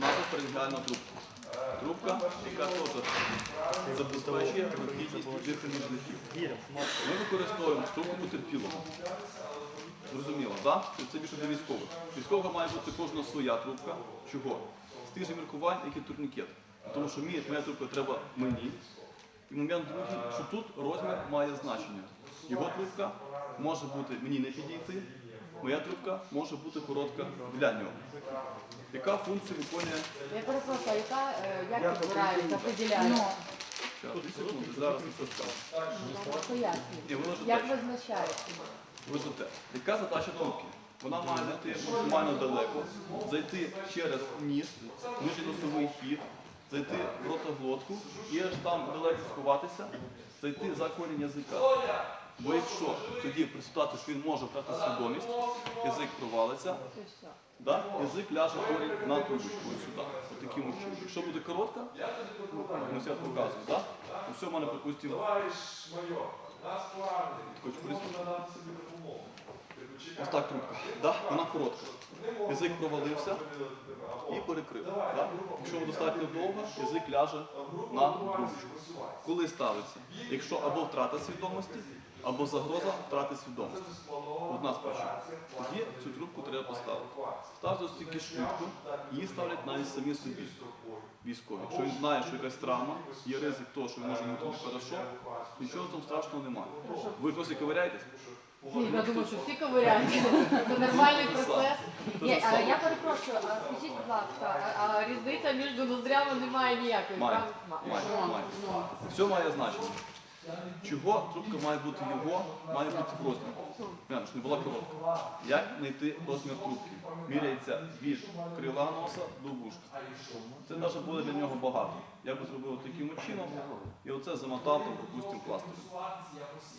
поставити назофарингеальну трубку. Трубка, яка теж забезпечує прохідність дихальних шляхів. Ми використовуємо трубку потерпілого. Зрозуміло, так? Це більше для військових. Військового має бути кожна своя трубка. Чого? З тих же міркувань, як і турнікет. Тому що мені, моя трубка треба мені. І момент другий, що тут розмір має значення. Його трубка може бути мені не підійти, моя трубка може бути коротка для нього. Яка функція виконує Я перепрошую, яка, е, як? Щас, дві секунди, зараз я це скажу. Ні, воно ж Як теж. визначаєте? Везете. Яка задача трубки? Вона має зайти максимально далеко, зайти через ніс, нижньоносовий хід, зайти в ротоглотку і аж там далеко сховатися, зайти за корінь язика. Бо якщо тоді при ситуації, що він може втратити свідомість, язик провалиться, да, язик ляже корінь на трубочку ось сюди, от таким чином. Якщо буде коротка, ну я показую, да? то все в мене, припустимо, Хоч присунути. Ось так трубка. Да? Вона коротка. Язик провалився і перекрив. Да? Якщо вона достатньо довга, язик ляже на трубочку. Коли ставиться? Якщо або втрата свідомості, або загроза втрати свідомості. Одна з причин. Тоді цю трубку треба поставити. Ставити стільки швидко, її ставлять навіть самі собі. Військові. Якщо він знає, що якась травма, є ризик того, що він може бути нехорошо, нічого там страшного немає. Ви досі ковиряєтесь? Ні, я думаю, що всі ковиряють. Це нормальний процес. Ні, а я перепрошую, а скажіть, будь ласка, а, різниця між ноздрями немає ніякої, Має. Має, має. Все має значення. Чого трубка має бути його, має бути в розмірі. Щоб не була коротка. Як знайти розмір трубки? Міряється від крила носа до вушка. Це навіть буде для нього багато. Я би зробив таким чином, і оце замотав, допустимо, пластирем.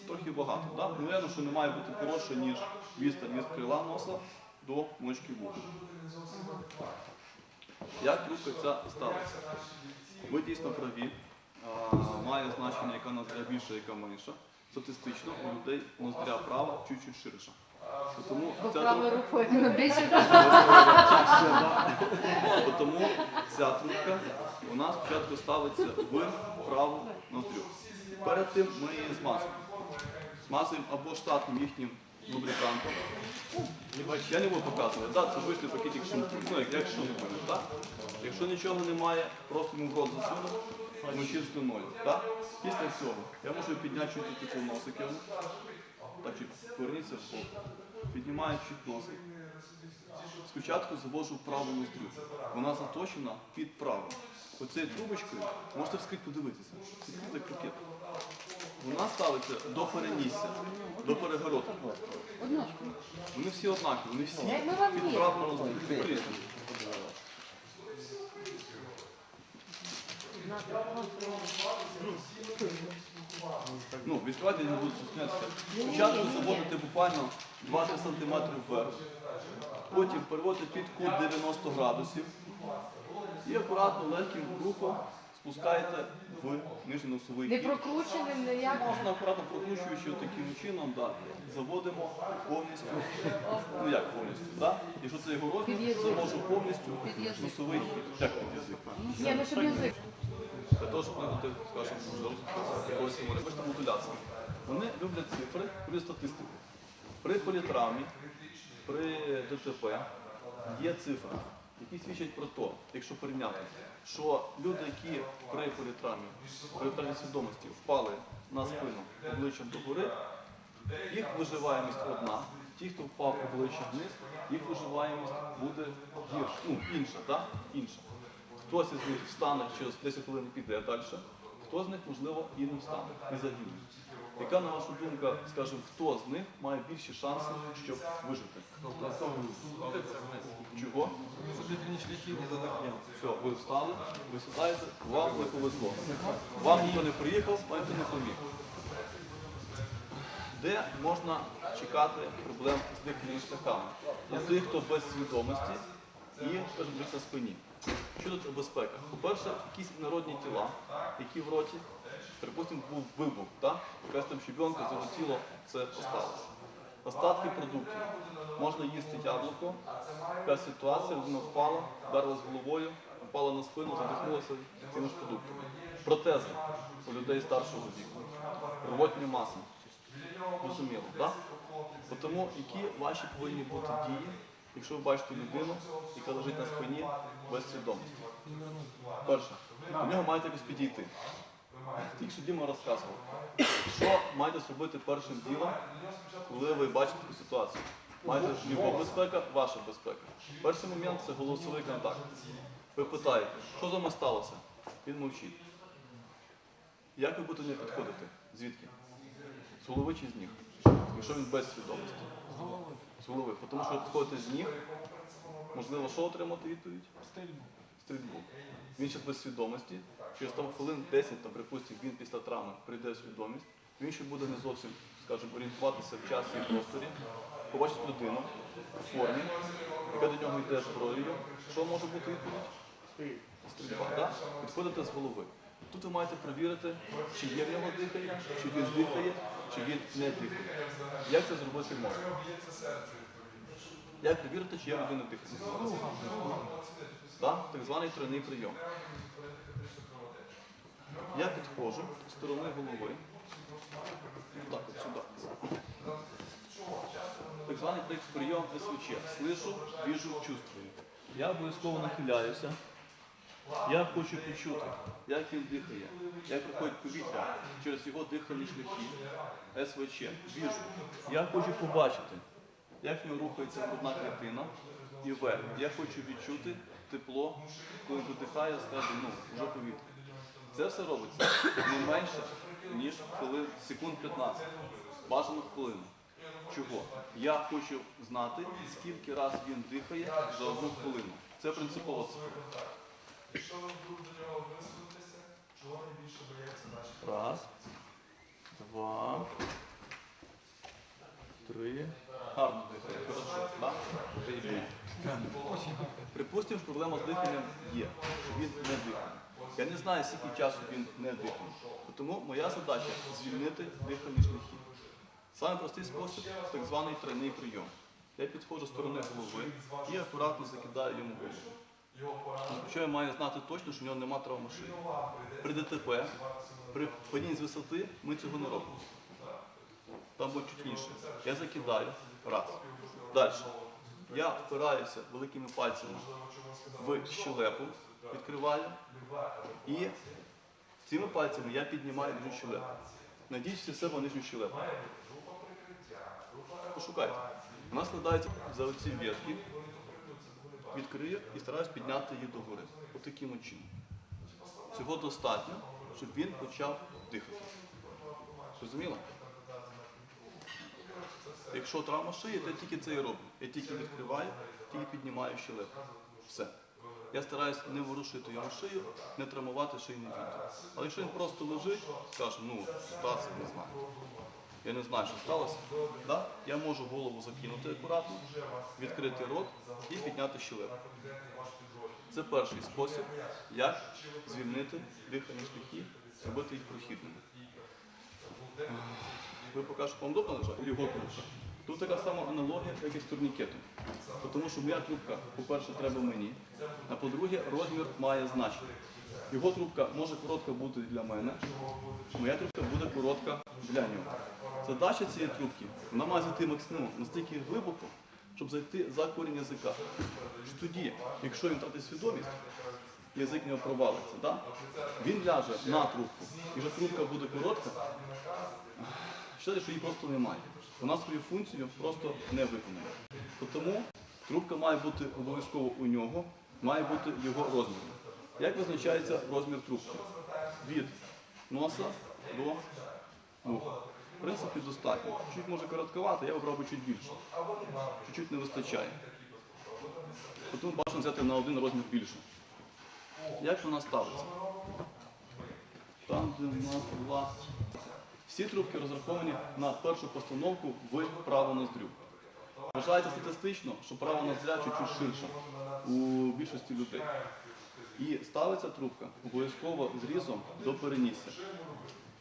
Трохи багато. Так? Ну, що не має бути коротше, ніж відстань від крила носа до мочки вуха. Як трубка ця ставиться? Ви дійсно праві. Має значення, яка ноздря більша, яка менша. Статистично у людей ноздря права чуть-чуть ширша. Тому Бо ця правою трубка, рукою більше тому ця трубка у нас спочатку ставиться в праву ноздрю. Перед тим ми її змазуємо. Змазуємо або штатним їхнім лубрикантом. Я не буду показувати, да, це вийшли пакетик шумки. Ну, як, як шумки, так? Якщо нічого немає, просто йому в рот засунув, слюною. Так? Після цього я можу підняти чуть таку носик йому. Так, чуть поверніться в бок. Піднімаю чуть носик. Спочатку завожу праву ноздрю. Вона заточена під праву. Оцією трубочкою можете вскрити подивитися. Відкрити крокет. Вона ставиться до перенісся, до перегородки. Вони всі однакові, вони всі під праву ноздрю. Ну, відкривати не буду стіснятися. Спочатку заводити буквально 2-3 см вверх, потім переводити під кут 90 градусів і акуратно легким рухом спускаєте в нижній носовий не прокрученим, ніяк. Можна акуратно прокручуючи таким чином, да, заводимо повністю, ну як повністю, да? якщо це його розмір, завожу повністю в носовий хід. Як під язик? Ні, ну щоб язик. Для того, щоб бути, скажімо, розвитку якогось. Бачите. Вони люблять цифри, люблять статистику. При політравмі, при ДТП є цифри, які свідчать про те, якщо порівняти, що люди, які при політравмі, при втраті свідомості впали на спину обличчям догори, їх виживаємість одна. Ті, хто впав обличчям вниз, їх виживаємість буде гірша, ну, інша, так? Інша. Хтось із них встане через 10 хвилин піде далі, хто з них, можливо, і не встане, і загине. Яка, на вашу думку, скажімо, хто з них має більші шанси, щоб вижити? Чого? Все, ви встали, ви сідаєте, вам не повезло. Вам ніхто не приїхав, вам не поміг. Де можна чекати проблем з дихальними шляхами? У тих, хто без свідомості і, скажімо, на спині. Що тут безпека? По-перше, якісь народні тіла, які в роті, припустимо, був вибух, так? якась там щебенка залетіло, це осталося. Остатки продуктів. Можна їсти яблуко, така ситуація, людина впала, вдарилась головою, впала на спину, задихнулася тими ж продуктами. Протези у людей старшого віку. Рвотні маси. Розуміло, так? Тому які ваші повинні бути дії, якщо ви бачите людину, яка лежить на спині без свідомості? Перше, до нього маєте якось підійти. Тільки що Діма розказував. Що маєте зробити першим ділом, коли ви бачите таку ситуацію? Маєте його безпека, ваша безпека. Перший момент це голосовий контакт. Ви питаєте, що з вами сталося? Він мовчить. Як ви будете нього підходити? Звідки? З голови чи з ніг? Якщо він без свідомості. З голови. Тому що підходите з ніг, можливо, що отримати відповідь? Стрільбу. Стрільбу. Він ще без свідомості. Через там хвилин 10, там, припустимо, він після травми прийде в свідомість. Він ще буде не зовсім, скажімо, орієнтуватися в часі і просторі, побачить людину у формі, яка до нього йде зброєю. Що може бути відповідь? Стрільба. Да? Підходите з голови. Тут ви маєте перевірити, чи є в нього дихання, чи він дихає, чи він не дихає. Як це зробити можна? Як перевірити, чи є в людини дихання? Да? Так званий тройний прийом. Я підходжу з сторони голови. Так, от сюди. Так званий прийом СВЧ. Слышу, вижу, чувствую. Я обов'язково нахиляюся. Я хочу почути, як він дихає, як проходить повітря через його дихальні шляхи. СВЧ. Віжу. Я хочу побачити, як в нього рухається грудна клітина. І В. Я хочу відчути тепло, коли він видихає, скаже, ну, вже повітря. Це все робиться не менше, ніж хвилин, секунд 15. Бажано хвилину. Чого? Я хочу знати, скільки раз він дихає за одну хвилину. Це принципова цифра. Якщо ви вдруг до нього висунутися, чого найбільше бояться наші Раз, два, три. Гарно дихає. Припустимо, що проблема з диханням є, він не дихає. Я не знаю, скільки часу він не дихає. Тому моя задача звільнити дихальні шляхи. Саме простий спосіб так званий тройний прийом. Я підходжу з сторони голови і акуратно закидаю йому голову. Що я маю знати точно, що в нього немає травми шиї. При ДТП, при падінні з висоти ми цього не робимо. Там буде чуть інше. Я закидаю. Раз. Далі. Я впираюся великими пальцями в щелепу, відкриваю. І цими пальцями я піднімаю нижню щелепу. Надіть всі себе нижню щелепу. Пошукайте. Вона складається за оці ветки, відкрию і стараюсь підняти її догори. Отаким от чином. Цього достатньо, щоб він почав дихати. Зрозуміло? Якщо травма шиї, то я тільки це і роблю. Я тільки відкриваю, тільки піднімаю щелепу. Все. Я стараюсь не ворушити його шию, не травмувати шийний відділ. Але якщо він просто лежить, скаже, ну, ситуація не знаю. Я не знаю, що сталося. Да? Я можу голову закинути акуратно, відкрити рот і підняти щелепу. Це перший спосіб, як звільнити дихальні шляхи, зробити їх прохідними. Ви покажете, вам удобно лежать? Його трубка. Тут така сама аналогія, як і з турнікетом. Тому що моя трубка, по-перше, треба мені, а по-друге, розмір має значення. Його трубка може коротка бути для мене, моя трубка буде коротка для нього. Задача цієї трубки, вона має зайти максимум настільки глибоко, щоб зайти за корінь язика. Тоді, якщо він втратить свідомість, язик нього провалиться, да? він ляже на трубку, і вже трубка буде коротка, що її просто немає. Вона свою функцію просто не виконує. Тому трубка має бути обов'язково у нього, має бути його розмір. Як визначається розмір трубки? Від носа до вуха. В принципі, достатньо. Чуть може коротковато, я обрав би чуть більше. Чуть-чуть не вистачає. Тому бажано взяти на один розмір більше. Як вона ставиться? Там, де в нас була всі трубки розраховані на першу постановку в праву ноздрю. Вважається статистично, що права ноздря чуть-чуть ширша у більшості людей. І ставиться трубка обов'язково зрізом до перенісся.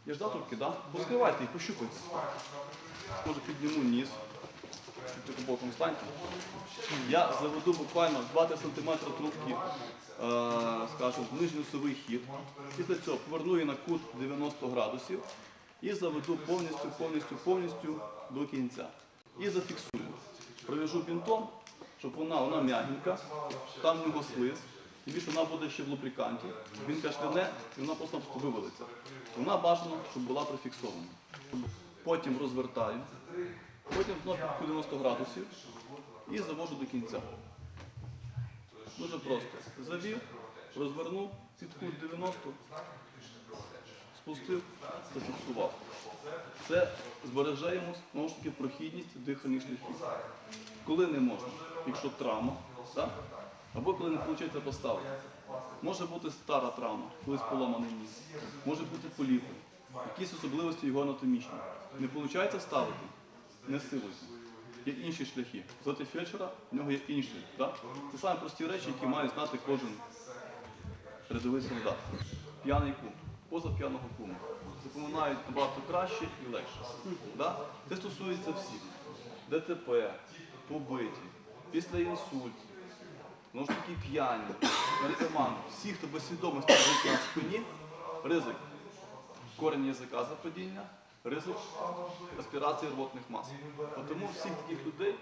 Я ж дав трубки? Да? Поскривайте їх, пощупайте. Може підніму ніс, чуть боком станьте. Я заведу буквально 20 см трубки, е, скажімо, в нижньосовий хід. Після цього поверну її на кут 90 градусів і заведу повністю, повністю, повністю до кінця. І зафіксую. Пров'яжу бінтом, щоб вона, вона м'ягенька, там в нього слиз. І більше вона буде ще в луприканті. Він кашляне і вона просто вивалиться. Вона бажано, щоб була прифіксована. Потім розвертаю, потім знову під 90 градусів і завожу до кінця. Дуже просто. Завів, розвернув, під 90, спустив, зафіксував. Це збереже йому знову ж таки прохідність дихальних шляхів. Коли не можна, якщо травма, так? Або коли не виходить поставити. Може бути стара травма, колись поламаний ніс, може бути поліпи, якісь особливості його анатомічні. Не виходить ставити, не силуйся. Є інші шляхи. Звати фельдшера, в нього є інші. Це самі прості речі, які має знати кожен рядовий солдат. П'яний кум, поза п'яного кума. Запоминають набагато краще і легше. Це стосується всіх. ДТП, побиті, після інсультів, ну ж таки п'яні, наркомани, всі, хто без свідомості лежить на спині, ризик корень язика западіння, ризик аспірації рвотних мас. Тому всіх таких людей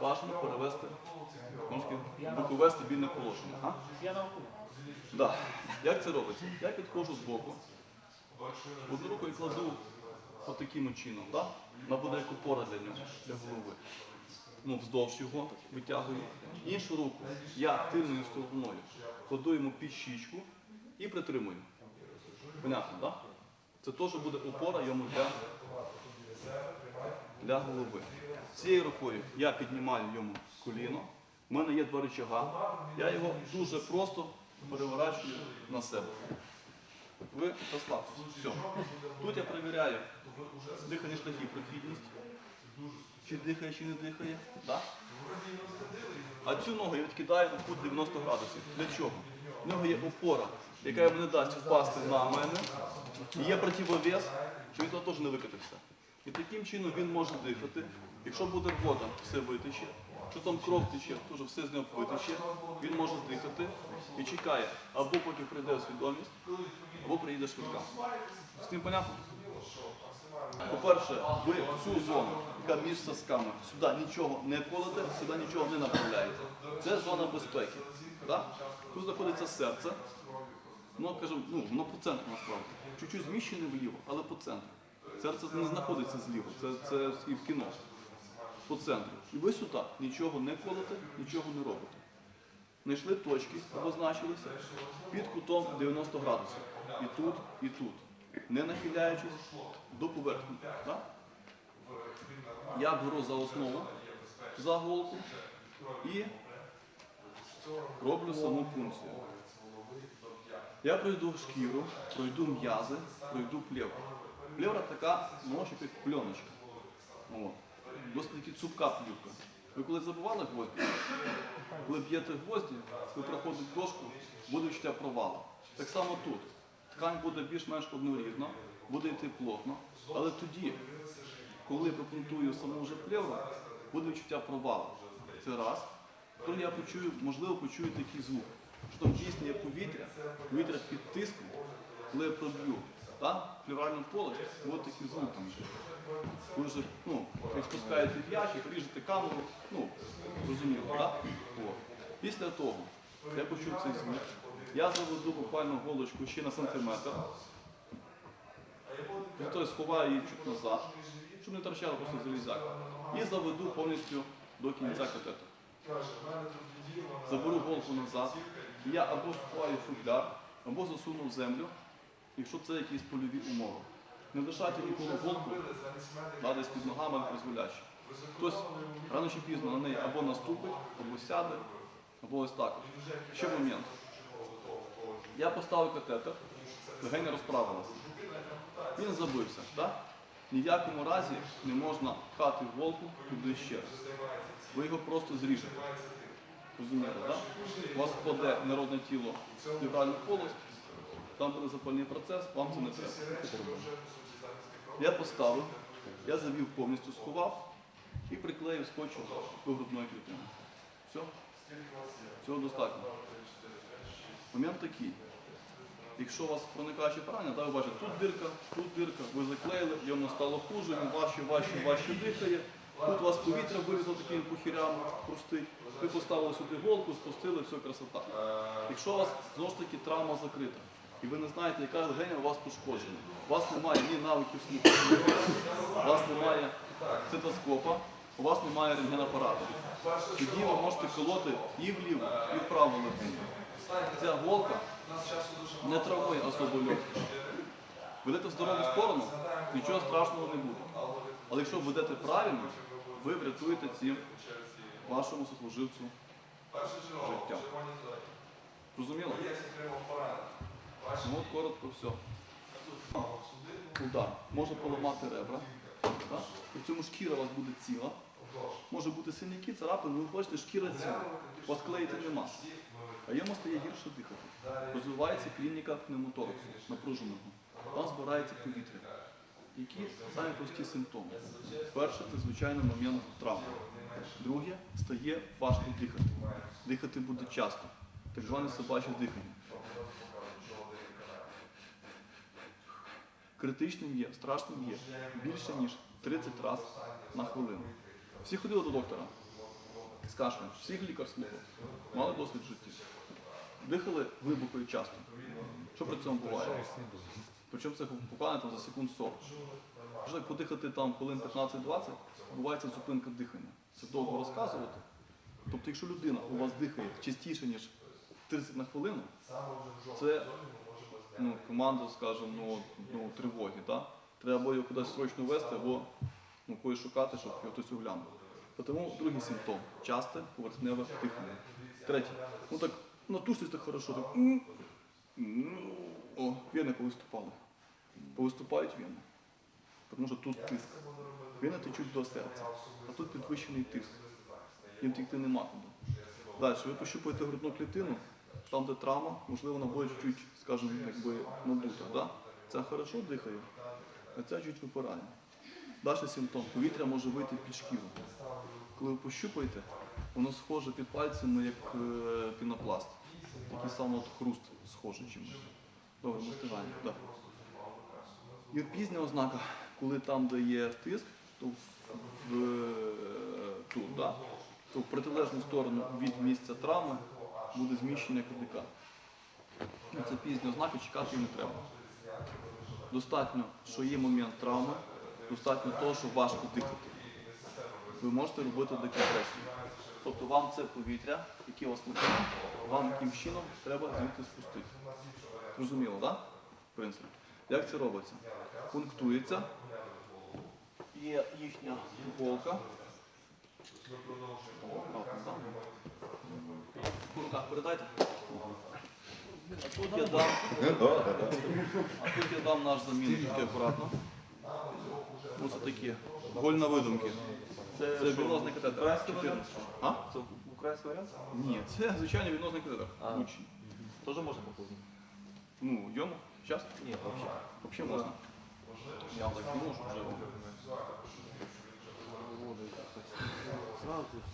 бажано перевести бокове стабільне положення. А? Да. Як це робиться? Я підходжу з боку, одну руку і кладу отаким чином, да? вона буде як опора для нього, для голови. Ну, вздовж його витягую. Іншу руку я тильною стороною кладу йому під щічку і притримую. Понятно, так? Це теж буде опора йому для, для голови. Цією рукою я піднімаю йому коліно. У мене є два рычага. Я його дуже просто переворачую на себе. Ви розслабтесь. Все. Тут я перевіряю дихальні шляхи, прохідність. Чи дихає, чи не дихає. Да? А цю ногу я відкидаю на кут 90 градусів. Для чого? В нього є опора, яка йому не дасть впасти на мене. І є противовес, що він туди теж не викотився. І таким чином він може дихати. Якщо буде рвота, все витече. Якщо там кров тече, теж все з нього витече. Він може дихати і чекає, або поки прийде свідомість, або приїде швидка. З тим понятно? По-перше, ви в цю зону, яка між сосками, сюди нічого не колите, сюди нічого не направляєте. Це зона безпеки. Тут знаходиться серце. Воно, кажемо, ну, воно по центру насправді. Чуть-чуть зміщене вліво, але по центру. Серце не знаходиться зліва, це, і в кіно. По центру. І ви сюди нічого не колите, нічого не робите. Знайшли точки, обозначилися під кутом 90 градусів. І тут, і тут. Не нахиляючись до поверхні. Так? Я беру за основу за голку і роблю саму пункцію. Я пройду шкіру, пройду м'язи, пройду плевру. Плевра така, може, як пленочка. От. Досить таки цупка плівка. Ви коли забували гвозді, коли б'єте гвозді, ви проходите дошку, буде відчуття провала. Так само тут. Ткань буде більш-менш однорідна, буде йти плотно, але тоді, коли пропунктую саму вже плевру, буде відчуття провалу. Це раз. Коли я почую, можливо, почую такий звук, що дійсно є повітря, повітря під тиском, коли я проб'ю плевральну полость, буде такий звук там. Ви вже ну, як спускаєте в ріжете камеру, ну, розуміло, так? Після того, я почув цей звук, я заведу буквально голочку ще на сантиметр, тобто сховаю її чуть назад, щоб не торчало просто залізяк. І заведу повністю до кінця катету. Заберу голку назад, і я або сховаю футляр, або засуну в землю, якщо це якісь польові умови. Не лишайте ніколи голку, да, десь під ногами призволяще. Хтось рано чи пізно на неї або наступить, або сяде, або ось так. Ще момент. Я поставив катетер, легеня розправилася. Він забився. Так? Ні в якому разі не можна пхати голку туди ще раз. Ви його просто зріжете. Розумієте, так? У вас вкладе народне тіло в плевральну полость, там буде запальний процес, вам це не треба. Я поставив, я завів повністю сховав, і приклею скотчем до грудної клітини. Все? Цього достатньо. Момент такий. Якщо у вас проникаюче поранення, так ви бачите, тут дирка, тут дирка, ви заклеїли, йому стало хуже, він важче, важче, важче дихає. Тут у вас повітря вилізло такими похірями, хрустить. Ви поставили сюди голку, спустили, все красота. Якщо у вас знову ж таки травма закрита, і ви не знаєте, яка легеня у вас пошкоджена, у вас немає ні навиків слухання, у вас немає цитоскопа, у вас немає рентгенапарату. Тоді ви можете колоти і вліво, і вправо легеню. Ця голка не травмує особо легко. Ведете в здорову сторону, нічого страшного не буде. Але якщо ведете правильно, ви врятуєте цим вашому сослуживцю життя. Розуміло? Ну от коротко все. Удар. Може поламати ребра. При цьому шкіра у вас буде ціла. Може бути синяки, царапини, ви бачите, шкіра ціла. У нема. А йому стає гірше дихати. Розвивається клініка пневмотораксу, напруженого. Там збирається повітря. Які самі прості симптоми? Перше це звичайно момент травми. Друге стає важко дихати. Дихати буде часто. Так зване собаче дихання. Критичним є, страшним є більше ніж 30 разів на хвилину. Всі ходили до доктора з кашлем, всіх лікар слухав, мали досвід в житті. Дихали глибоко і часто. Що при цьому буває? Причому це буквально там за секунд 40. Вже як подихати там хвилин 15-20, бувається зупинка дихання. Це довго розказувати. Тобто, якщо людина у вас дихає частіше, ніж 30 на хвилину, це ну, команда, скажімо, ну, ну, тривоги. Да? Треба його кудись срочно вести, або ну, когось шукати, щоб його хтось оглянув. Тому другий симптом часте поверхневе дихання. Третє. Ну так натушитись так хорошо. Так, о, вени повиступали. Повиступають вени. Тому що тут тиск. Вени течуть до серця, а тут підвищений тиск. Їм тікти нема куди. Далі, ви пощупаєте грудну клітину, там, де травма, можливо, вона буде чуть, скажімо, надута. Да? Це хорошо дихає, а ця чуть випирає. Далі симптом. Повітря може вийти під шкіру. Коли ви пощупаєте, воно схоже під пальцями, як е, пінопласт. Такий самий от хруст схожий чимось. Добре, ми. Да. І пізня ознака, коли там, де є тиск, то в, в, тут, да, то в протилежну сторону від місця травми буде зміщення кадика. Ну, Це пізня ознака, чекати не треба. Достатньо, що є момент травми, достатньо того, що важко дихати. Ви можете робити декомпресію. Тобто вам це повітря, яке у вас летить, вам яким чином треба звідти спустити. Зрозуміло, так? В принципі. Як це робиться? Пунктується. Є їхня голка. Руках передайте. А тут я дам. А тут я дам наш замінник, тільки акуратно. Ось такі. Голь на видумки. Це, це відносний катетер. 14. А? Це український варіант? Ні, це звичайний відносний катетер. А. Теж можна поповнити? Ну, йому? Зараз? Ні, взагалі. Взагалі можна. Я так не можу вже.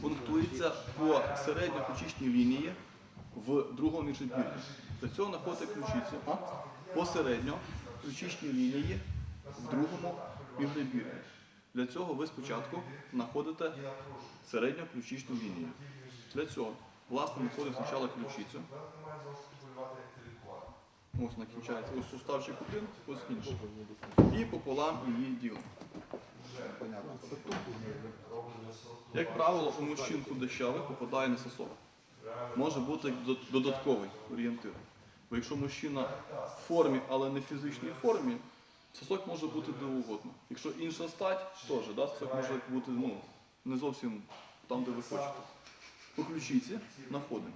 Пунктується по середньоключичній лінії в другому міжребір'ї. Для цього знаходите ключицю а? по середньоключичній лінії в другому міжребір'ї. Для цього ви спочатку знаходите середньоключичну лінію. Для цього, власне, знаходимо спочатку ключицю. Ось вона кінчається. Ось суставчик один, ось інший. І пополам її ділимо. Як правило, у мужчин худощавих попадає на сосок. Може бути додатковий орієнтир. Бо якщо мужчина в формі, але не в фізичній формі, сосок може бути де угодно. Якщо інша стать, теж, да, сосок може бути ну, не зовсім там, де ви хочете. По ключиці знаходимо.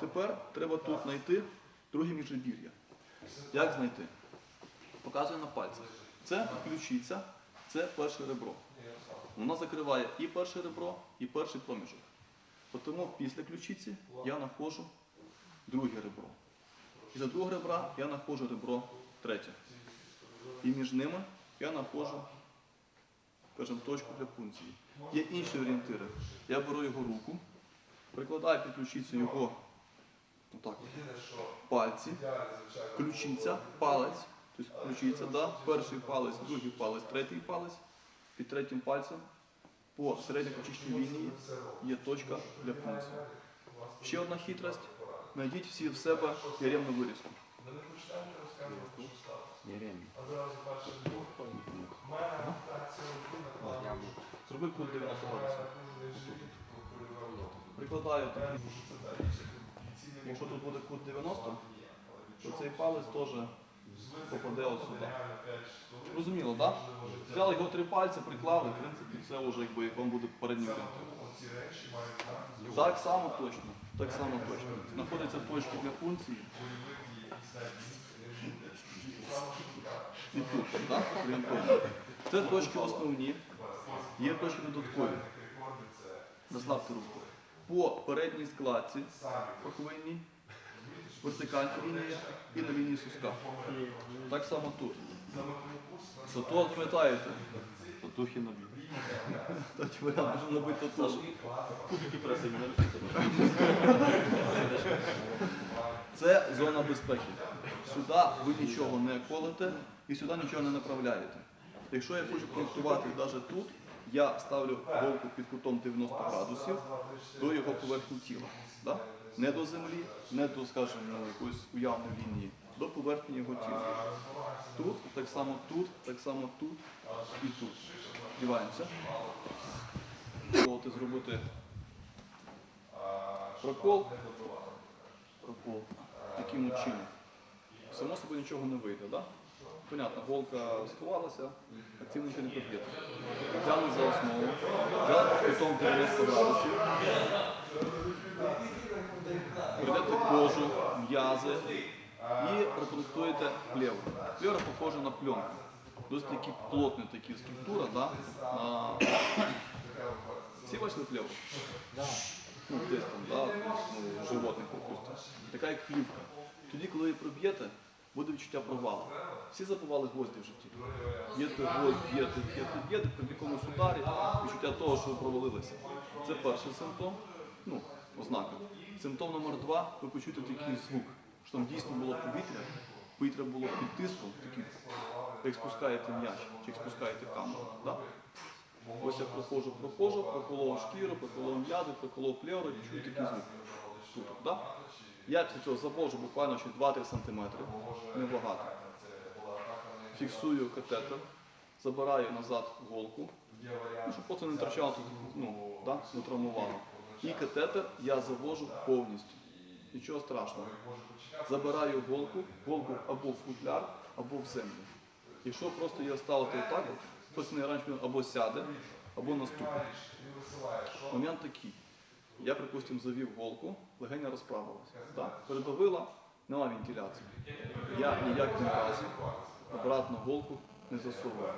Тепер треба тут знайти друге міжребір'я. Як знайти? Показую на пальцях. Це ключиця, це перше ребро. Вона закриває і перше ребро, і перший проміжок. Тому після ключиці я знаходжу друге ребро. І за друге ребра я знаходжу ребро третє. І між ними я знаходжу кажемо, точку для пункції. Є інші орієнтири. Я беру його руку, прикладаю під ключицю його отак, пальці, ключиця, палець, тобто ключиця, да? перший палець, другий палець, третій палець, під третім пальцем по середньоключичній лінії є точка для пункції. Ще одна хитрость. Найдіть всі в себе яремну вирізку. Зроби кут 90 градусів. Прикладаю такий. Якщо тут буде кут 90, то цей палець теж попаде от сюди. Розуміло, так? Взяли його три пальці, приклали, в принципі, це вже якби вам буде передній орієнтир. Так само точно. Так само точно. Знаходяться точки для функції. І тут, так? Орієнтовно. Це точки основні. Є точки додаткові. Розслабте руку. По передній складці паховинній, вертикальна лінія і на лінії суска. Так само тут. Зато пам'ятаєте, татухи набив. Тоді варіант набити татухи. Кубики преси не. Це зона безпеки. Сюди ви нічого не колите і сюди нічого не направляєте. Якщо я хочу проєктувати навіть тут, я ставлю голку під кутом 90 градусів до його поверхні тіла. Да? Не до землі, не до, скажімо, якоїсь уявної лінії, до поверхні його тіла. Тут, так само тут, так само тут і тут. Діваємося. Пробувати зробити прокол. Прокол. Таким чином. Само собою нічого не вийде, да? Понятно, голка сховалася, нічого не проб'єте. Взяли за основу, взяли кутом 90 градусів. Прийдете кожу, м'язи і репродуктуєте плевру. Плевра похожа на пленку. Досить таки плотна такі структура, да? На... Всі бачили плевру? Ну, десь там, да, ну, животних, припустимо. Така як плівка. Тоді, коли її проб'єте, буде відчуття провалу. Всі забували гвозді в житті. Б'єте гвоздь, б'єте, б'єте, б'єте, при якомусь ударі відчуття того, що ви провалилися. Це перший симптом, ну, ознака. Симптом номер два, ви почуєте такий звук, що там дійсно було повітря, повітря було під тиском, такий, як спускаєте м'яч, чи як спускаєте камеру. Да? Ось я проходжу, проходжу, проколов шкіру, проколов м'язи, проколов плевру і чую такий звук. Тут, да? Я після цього завожу буквально ще 2-3 см, небагато. Фіксую катетер, забираю назад голку, ну, щоб потім не торчало тут, ну, да? не травмувало. І катетер я завожу повністю. Нічого страшного. Забираю голку, голку або в футляр, або в землю. Якщо просто її ставити отак, от, хтось не раніше або сяде, або наступить. Момент такий. Я, припустимо, завів голку, легеня розправилася. Так, передавила, нема вентиляції. Я ніяким разі обратно голку не засовую.